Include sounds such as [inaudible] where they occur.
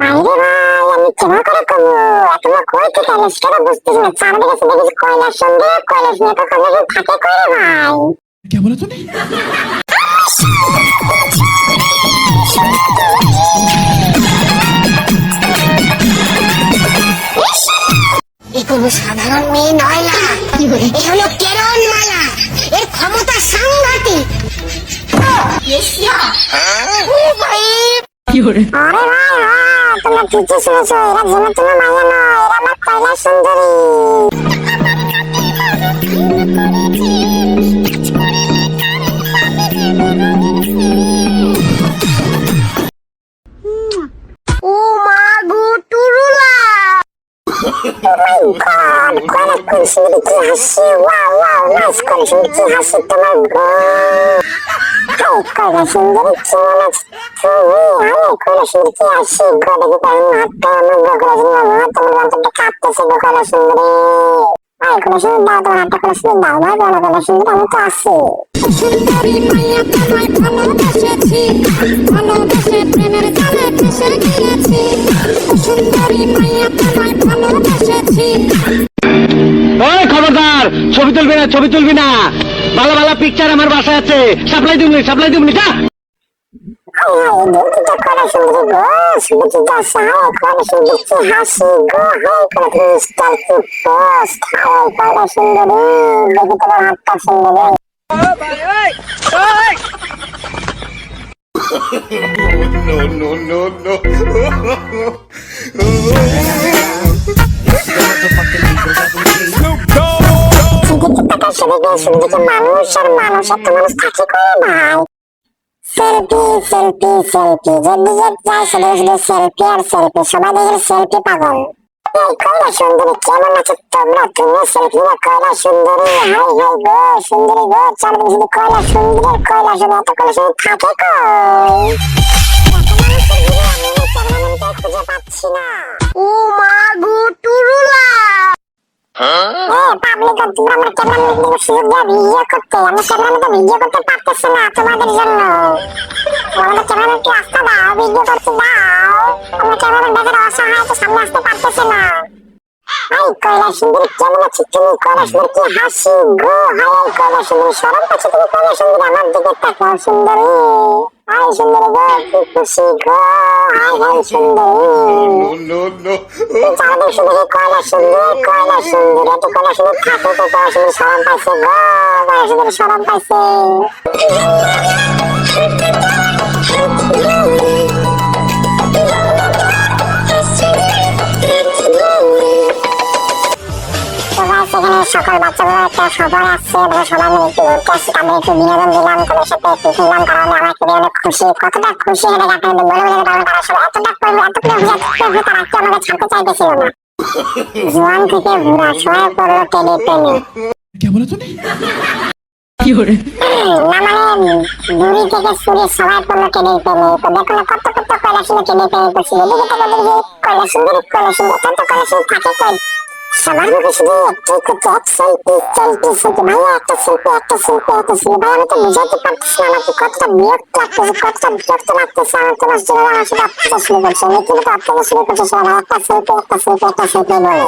আরে ভাই আমি কেমন করে কব তোমরা কই থেকে এলে সেটা বুঝতেছি না। চারদিকে কাছে দেখেছি কয়লার সঙ্গে কয়লার নিয়ে তো কোনো কিছু থাকে কই রে ভাই? কে বলে তুমি এ কোনো সাধারণ মেয়ে নয় না। এ হলো কেরণ মালা। এর ক্ষমতা সাংঘাতিক। কি করে আরে ভাই তোমরা ঠিকই শুনেছো এরা যেন তুমি মায়া নয় এরা আমার কয়লা সুন্দরী। ও মা গো টুরুলা। [laughs] god, কোন সুন্দরী কি হাসি নাইস কয়লা সুন্দরী কি হাসি তোমার গো। কয়লা সুন্দরী কেমন খবরদার, ছবি তুলবি না, ছবি তুলবি না। ভালো ভালো পিকচার আমার বাসায় আছে। সাপ্লাই দিবনি সাপ্লাই দিবনি, যা হাই হাই দেখি তো কয়লা সুন্দরী গো সুন্দরী দাস হাই কয়লা সুন্দরী কি হাসি গো হাই কয়লা স্টার কি পোস্ট হাই কয়লা সুন্দরী দেখি তোমার হাতটা সুন্দরী সেদিকে তাকায় সেদিকে সেদিকে মানুষ আর মানুষ এত মানুষ থাকে করে ভাই সেলফি সেলফি সেলফি। যেদিকে যায় সেদিকে শুধু সেলফি আর সেলফি। সবাই দেখে সেলফি পাগল। এই কয়লা সুন্দরী, কেমন আছো তোমরা? তুমি সেলফি না, কয়লা সুন্দরী? হাই হাই গো, সুন্দরী গো। চারদিকে শুধু কয়লা সুন্দরী কয়লা শুধু এত কয়লা শুধু থাকে কই? খুঁজে পাচ্ছি না ও মা গো টুরুলা তোমরা আমার ক্যামেরা নিয়ে সুযোগ দিয়ে ভিডিও করতে, আমি ক্যামেরা নিয়ে ভিডিও করতে পারতেছি না তোমাদের জন্য। আমাদের ক্যামেরা কি রাস্তা দাও ভিডিও করতে দাও। আমার অসহায় তো সামনে আসতে পারতেছে না। হাই কয়লা সুন্দরী কেমন আছো? তুমি কয়লা সুন্দরী কি হাসি গো? হাই হাই কয়লা সুন্দরী সরম পাচ্ছি তুমি কয়লা সুন্দরী আমার দিকে তাকাও সুন্দরী। হাই সুন্দরী গো কি খুশি গো? হাই হাই সুন্দরী। চারদিক শুধু এই কয়লা সুন্দর কয়লা সুন্দর এত কয়লা সুন্দর থাকে তো কয়লা সুন্দর সরম পাইছে গো কয়লা সুন্দর সরম পাইছে। সকাল বাচ্চাগুলো একটা সবার আসছে মানে সবার মিলে একটু ঘুরতে আসছি তাদের একটু বিনোদন দিলাম তাদের সাথে একটু ঘুরলাম তারা মানে আমার খুবই অনেক খুশি কতটা খুশি হবে গেছে বলে বলে কারণ তারা সবাই এতটা করবে এত করে তারা কি আমাকে ছাড়তে চাইতেছিল না জোয়ান থেকে সবাই টেনে টেনে মানে, কত কত কয়লা ছিল কয়লা কয়লা কয়লা থাকে সবার মুখে শুধু একটাই করছে এক সেলফি সেলফি সেলফি ভাইয়া একটা সেলফি একটা সেলফি একটা সেলফি ভাই